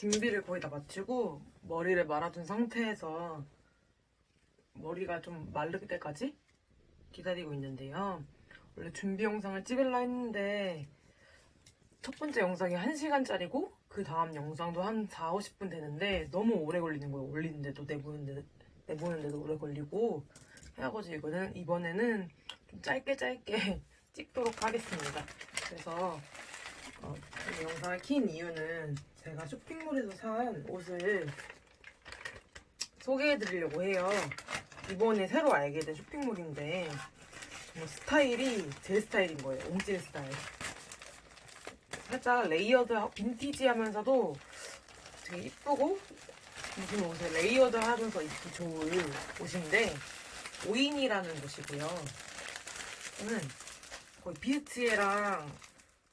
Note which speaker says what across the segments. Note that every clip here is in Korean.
Speaker 1: 준비를 거의 다 마치고 머리를 말아둔 상태에서 머리가 좀 마를 때까지 기다리고 있는데요. 원래 준비 영상을 찍으려 했는데 첫 번째 영상이 1시간짜리고 그 다음 영상도 한 4, 50분 되는데 너무 오래 걸리는 거예요. 올리는데도 내보는데, 내보는데도 오래 걸리고 해가지고 이거는 이번에는 좀 짧게 짧게 찍도록 하겠습니다. 그래서 어, 이 영상을 킨 이유는 제가 쇼핑몰에서 산 옷을 소개해 드리려고 해요. 이번에 새로 알게 된 쇼핑몰인데 정말 스타일이 제 스타일인 거예요. 옹질 스타일. 살짝 레이어드, 빈티지 하면서도 되게 이쁘고 무슨 옷에 레이어드 하면서 입기 좋은 옷인데 오인이라는 곳이고요. 저는 거의 비스티에랑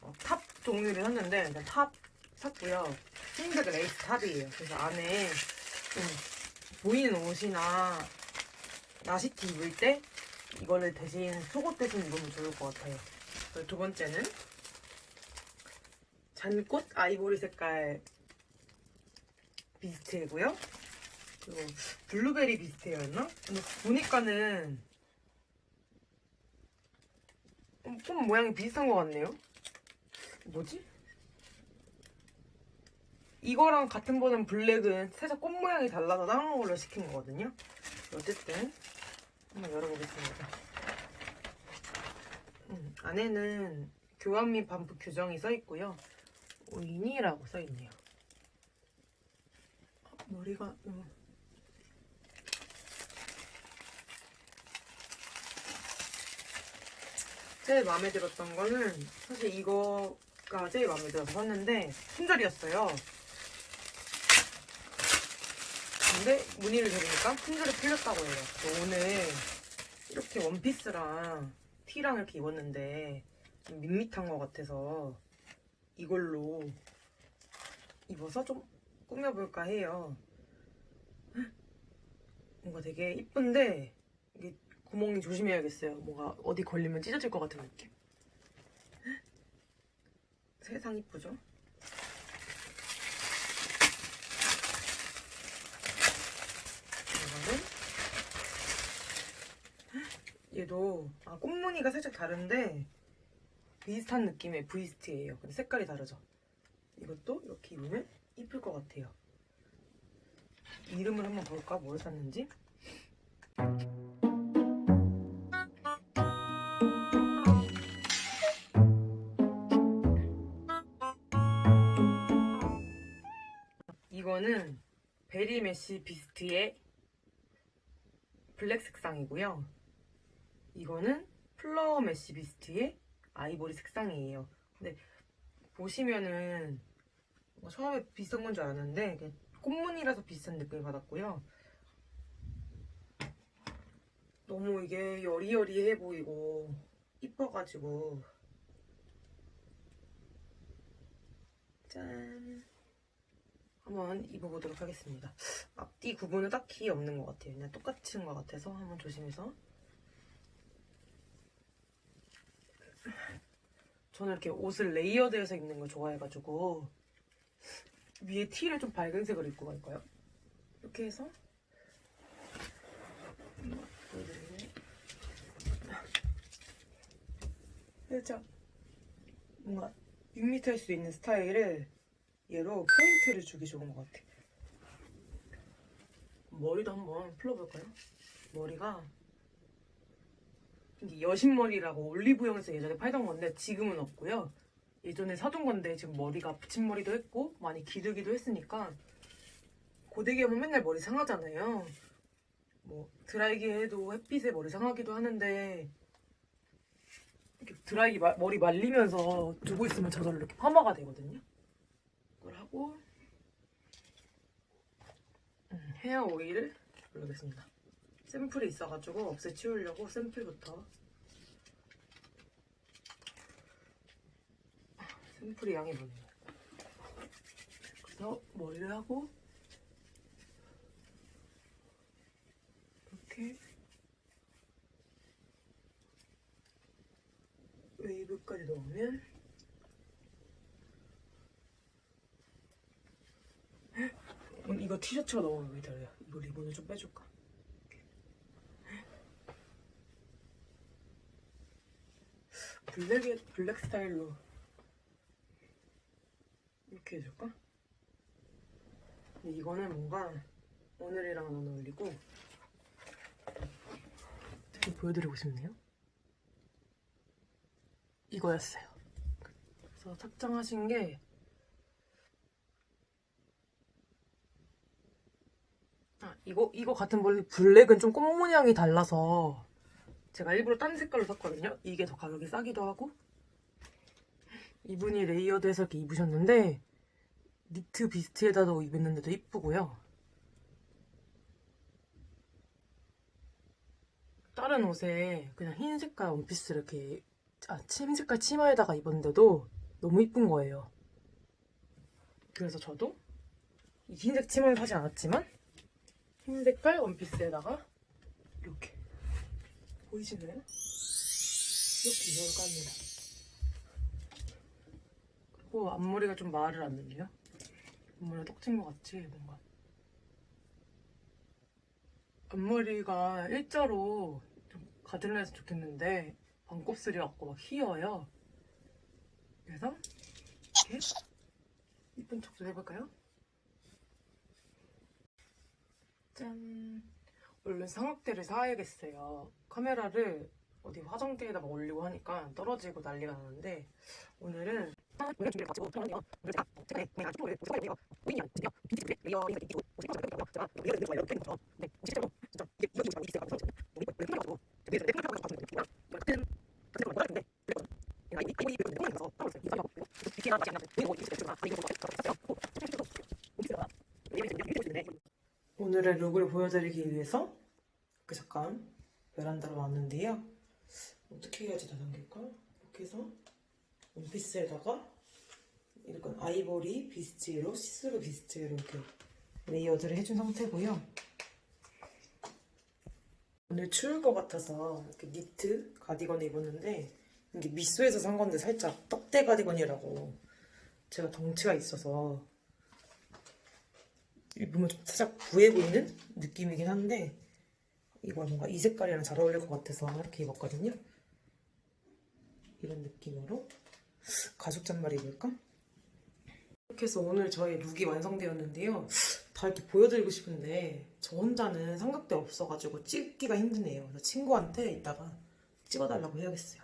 Speaker 1: 어, 탑 종류를 샀는데 탑 샀고요. 흰색 레이스 탑이에요. 그래서 안에 좀 보이는 옷이나 나시티 입을 때 이거를 대신 속옷 대신 입으면 좋을 것 같아요. 그리고 두 번째는 잔꽃 아이보리 색깔 비스트이고요. 그리고 블루베리 비스트였나? 보니까는 어, 꽃 모양이 비슷한 것 같네요. 뭐지? 이거랑 같은 버전 블랙은 살짝 꽃 모양이 달라서 다른 걸로 시킨 거거든요. 어쨌든 한번 열어보겠습니다. 음, 안에는 교환 및 반품 규정이 써 있고요. 오인이라고 써 있네요. 어, 머리가 음. 제일 마음에 들었던 거는 사실 이거가 제일 마음에 들어서 샀는데 품절이었어요. 근데 문의를 드리니까 품절이 풀렸다고 해요. 오늘 이렇게 원피스랑 티랑 이렇게 입었는데 좀 밋밋한 것 같아서 이걸로 입어서 좀 꾸며볼까 해요. 뭔가 되게 이쁜데 이게 구멍이 조심해야겠어요. 뭔가 어디 걸리면 찢어질 것 같은 느낌. 세상 이쁘죠? 이거는 얘도 아, 꽃무늬가 살짝 다른데 비슷한 느낌의 브이스트예요. 근데 색깔이 다르죠? 이것도 이렇게 입으면 이쁠 것 같아요. 이름을 한번 볼까? 뭘 샀는지? 이거는 베리 메시 비스트의 블랙 색상이고요. 이거는 플라워 메시 비스트의 아이보리 색상이에요. 근데 보시면은 뭐 처음에 비슷한 건줄 알았는데 꽃무늬라서 비슷한 느낌을 받았고요. 너무 이게 여리여리해 보이고 이뻐가지고 짠 한번 입어보도록 하겠습니다. 앞뒤 구분은 딱히 없는 것 같아요. 그냥 똑같은 것 같아서 한번 조심해서 저는 이렇게 옷을 레이어드해서 입는 걸 좋아해가지고 위에 티를 좀 밝은 색으로 입고 갈까요? 이렇게 해서 살짝 뭔가 밋밋할 수 있는 스타일을 얘로 포인트를 주기 좋은 것 같아. 머리도 한번 풀어볼까요? 머리가 여신머리라고 올리브영에서 예전에 팔던 건데 지금은 없고요. 예전에 사둔 건데 지금 머리가 붙임머리도 했고 많이 기르기도 했으니까 고데기 하면 맨날 머리 상하잖아요. 뭐 드라이기 해도 햇빛에 머리 상하기도 하는데 이렇게 드라이기 마- 머리 말리면서 두고 있으면 저절로 이렇게 파마가 되거든요. 이걸 하고 음, 헤어 오일을 바르겠습니다. 샘플이 있어가지고 없애 치우려고 샘플부터 샘플이 양이 많네요. 그래서 머리를 하고 이렇게 웨이브까지 넣으면 이거 티셔츠가 너무 마음에 들어요. 이거 리본을 좀 빼줄까? 블랙 블랙 스타일로 이렇게 해줄까? 이거는 뭔가 오늘이랑은 안 어울리고 되게 보여드리고 싶네요. 이거였어요. 그래서 착장하신 게 아, 이거 이거 같은 블랙은 좀 꽃 모양이 달라서 제가 일부러 딴 색깔로 샀거든요. 이게 더 가격이 싸기도 하고 이분이 레이어드해서 이렇게 입으셨는데 니트 비스트에다도 입었는데도 이쁘고요. 다른 옷에 그냥 흰 색깔 원피스 이렇게 아, 흰 색깔 치마에다가 입었는데도 너무 이쁜 거예요. 그래서 저도 이 흰색 치마를 사지 않았지만 흰 색깔 원피스에다가 이렇게 보이시나요? 이렇게 깝니다. 그리고 앞머리가 좀 말을 안 듣네요. 앞머리가 떡진 것 같지 뭔가. 앞머리가 일자로 좀 가들려서 좋겠는데 반곱슬이 갖고 막 휘어요. 그래서 이렇게 이쁜 척좀 해볼까요? 짠. 얼른 삼각대를 사야겠어요. 카메라를 어디 화장대에다가 올리고 하니까 떨어지고 난리가 나는데 오늘은 오늘 준비를 가지고 들어가네요. 오늘 제가 최근에 구매한 슈퍼를 소개해드리고요. 오인이랑 드디어 빈티지 레이어 이거 이기고 50% 정도 제가 레이어 이거 이렇게 거죠. 네, 실제로 진짜 이게 이거 이거 이게 가지고 우리 원래 끊어가지고 위에서 내가 끊어가지고 가지고 이거 같은 같은 걸 몰랐는데 그랬거든. 내가 이 이거 이거 이거 가서 따로 있어요. 이거 하고 그리고 이렇게 하지 않나 이거 이거 이거 이거 이거 이거 이거 룩을 보여드리기 위해서 그 잠깐 베란다로 왔는데요. 어떻게 해야지 다 담길까? 이렇게 해서 원피스에다가 이건 아이보리 비스티로 시스루 비스티로 이렇게 레이어드를 해준 상태고요. 오늘 추울 것 같아서 이렇게 니트 가디건을 입었는데 이게 미소에서 산 건데 살짝 떡대 가디건이라고 제가 덩치가 있어서 입으면 좀 살짝 부해 보이는 느낌이긴 한데 이거 뭔가 이 색깔이랑 잘 어울릴 것 같아서 이렇게 입었거든요. 이런 느낌으로 가죽 잠바를 입을까? 이렇게 해서 오늘 저의 룩이 완성되었는데요. 다 이렇게 보여드리고 싶은데 저 혼자는 삼각대 없어가지고 찍기가 힘드네요. 그래서 친구한테 이따가 찍어달라고 해야겠어요.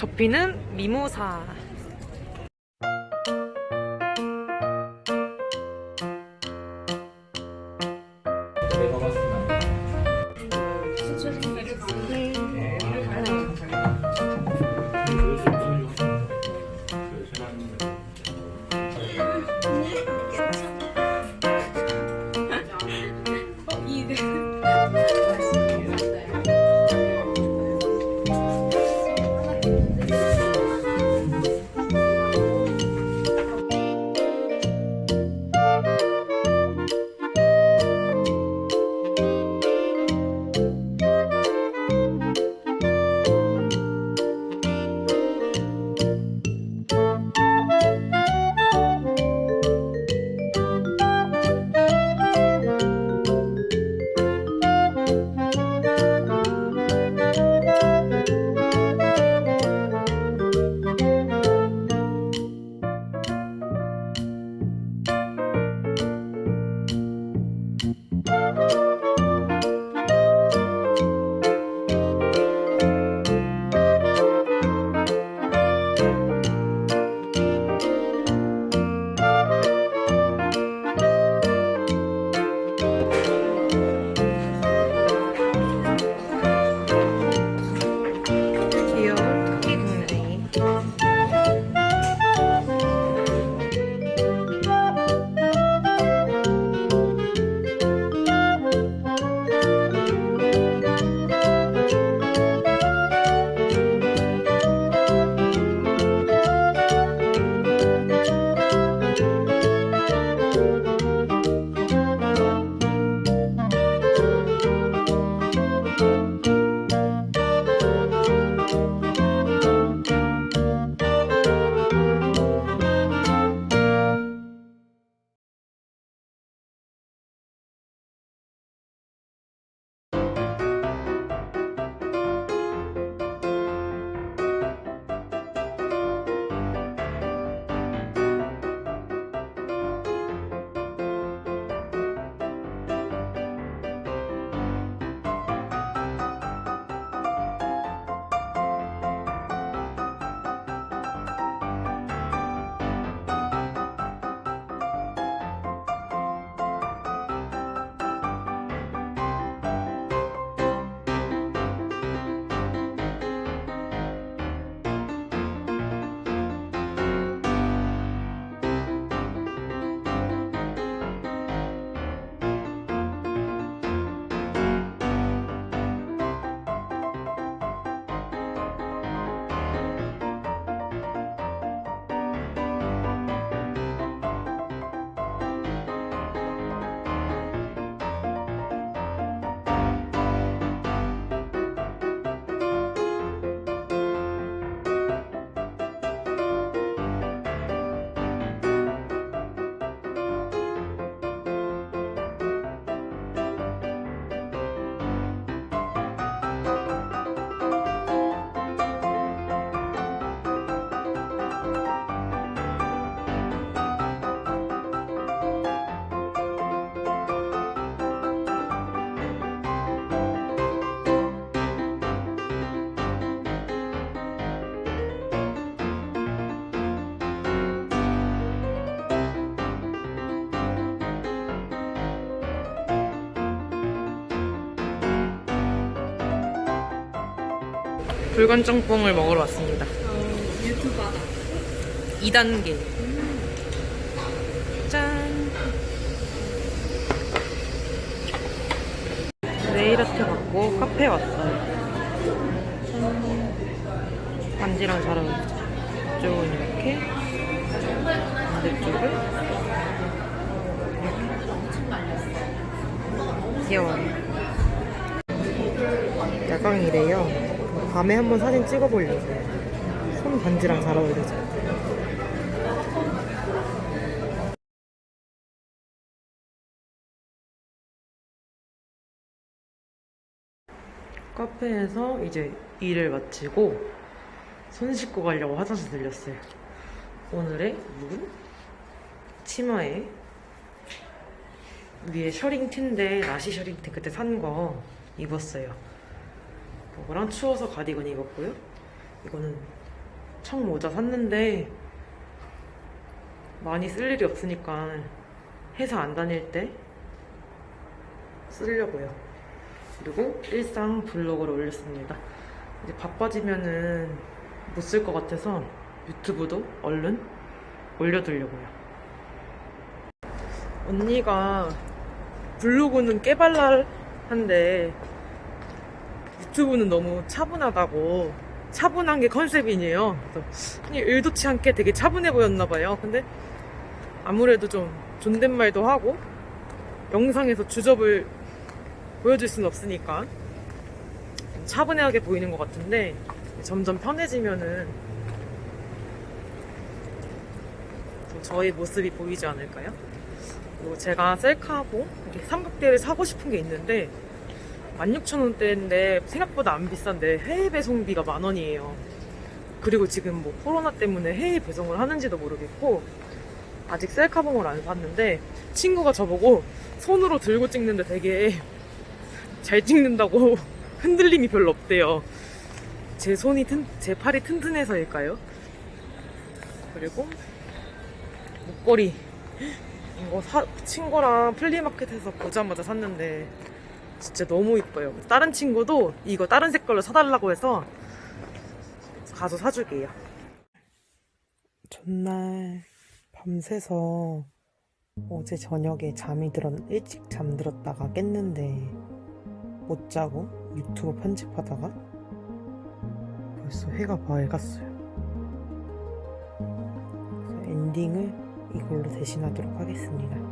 Speaker 1: 접히는 미모사. 붉은 짬뽕을 먹으러 왔습니다.
Speaker 2: 유튜버다.
Speaker 1: 2단계. 짠. 네일아트 받고 카페 왔어요. 짠. 반지랑 잘 어울리죠. 이쪽은 이렇게. 반대쪽은. 귀여워요. 야광이래요. 밤에 한번 사진 찍어보려고. 손 반지랑 잘 어울리죠. 카페에서 이제 일을 마치고 손 씻고 가려고 화장실 들렸어요. 오늘의 룩은 치마에 위에 셔링 티인데 나시 셔링 티 그때 산 거 입었어요. 그거랑 추워서 가디건 입었고요. 이거는 청 모자 샀는데 많이 쓸 일이 없으니까 회사 안 다닐 때 쓰려고요. 그리고 일상 블로그를 올렸습니다. 이제 바빠지면은 못 쓸 것 같아서 유튜브도 얼른 올려두려고요. 언니가 블로그는 깨발랄한데 유튜브는 너무 차분하다고 차분한 게 컨셉이네요. 그래서 의도치 않게 되게 차분해 보였나 봐요. 근데 아무래도 좀 존댓말도 하고 영상에서 주접을 보여줄 수는 없으니까 좀 차분하게 보이는 것 같은데 점점 편해지면은 좀 저의 모습이 보이지 않을까요? 그리고 제가 셀카하고 이렇게 삼각대를 사고 싶은 게 있는데 16,000원대인데 생각보다 안 비싼데 해외 배송비가 만 원이에요. 그리고 지금 뭐 코로나 때문에 해외 배송을 하는지도 모르겠고 아직 셀카봉을 안 샀는데 친구가 저보고 손으로 들고 찍는데 되게 잘 찍는다고 흔들림이 별로 없대요. 제 손이 튼, 제 팔이 튼튼해서일까요? 그리고 목걸이 이거 사, 친구랑 플리마켓에서 보자마자 샀는데 진짜 너무 이뻐요. 다른 친구도 이거 다른 색깔로 사달라고 해서 가서 사줄게요. 전날 밤새서 어제 저녁에 잠이 들었 일찍 잠들었다가 깼는데 못 자고 유튜브 편집하다가 벌써 해가 밝았어요. 엔딩을 이걸로 대신하도록 하겠습니다.